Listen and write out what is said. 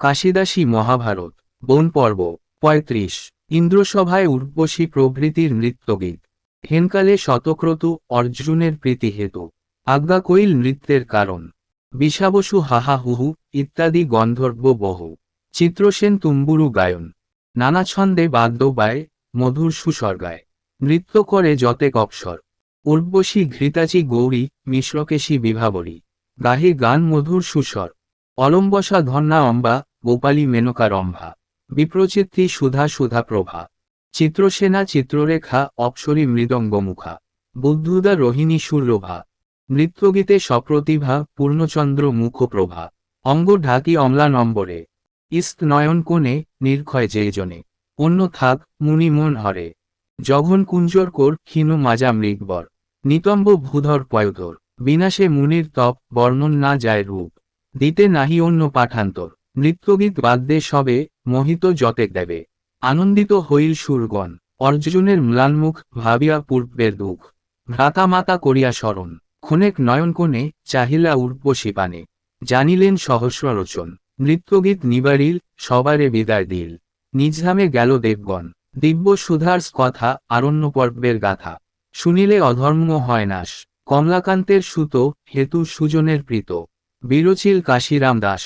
কাশিদাসী মহাভারত, বন পর্ব, পঁয়ত্রিশ, ইন্দ্রসভায় উর্বশী প্রভৃতির নৃত্যগীত। হেনকালে শতক্রতু অর্জুনের প্রীতি হেতু আজ্ঞা কৈল নৃত্যের কারণ। বিষাবসু হাহা হুহু, ইত্যাদি গন্ধর্ব বহু। চিত্রসেন তুম্বুরু গায়ন। নানা ছন্দে বাদ্য বায়, মধুর সুস্বর্গায়। নৃত্য করে যতেক অপসর। উর্বশী ঘৃতাচি গৌরী, মিশ্রকেশী বিভাবরী। গাহে গান মধুর সুসর অলম্বসা ধন্যা অম্বা গোপালী মেনকা রম্ভা বিপ্রচিত্রী সুধা সুধা প্রভা। চিত্রসেনা চিত্ররেখা অপসরী মৃদঙ্গমুখা। বুদ্ধুদা রোহিণী সুরভা। নৃত্যগীতে সপ্রতিভা পূর্ণচন্দ্র মুখপ্রভা। অঙ্গ ঢাকি অমলা নম্বরে। ইস্ত নয়ন কোণে নির্ক্ষয় যেজনে। অন্য থাক মুনি মন হরে। জঘন কুঞ্জর কোর ক্ষীণ মাজা মৃগবর। নিতম্ব ভূধর পয়ধর। বিনাশে মুনির তপ বর্ণন না যায় রূপ। দিতে নাহি অন্য পাঠান্তর। নৃত্যগীত বাদ্যে সবে মোহিত যতেক দেবে। আনন্দিত হইল সুরগণ। অর্জুনের ম্লানমুখ ভাবিয়া পূর্বের দুঃখ। ভ্রাতা মাতা করিয়া স্মরণ। ক্ষণেক নয়ন কোণে চাহিলা উর্বশী পানে। জানিলেন সহস্র রচন নৃত্যগীত নিবারিল, সবারে বিদায় দিল। নিজধামে গেল দেবগণ। দিব্য সুধার্স কথা আরণ্য পর্বের গাথা। শুনিলে অধর্ম হয় নাশ। কমলাকান্তের সুতো হেতু সুজনের প্রীত। বিরচিল কাশিরাম দাস।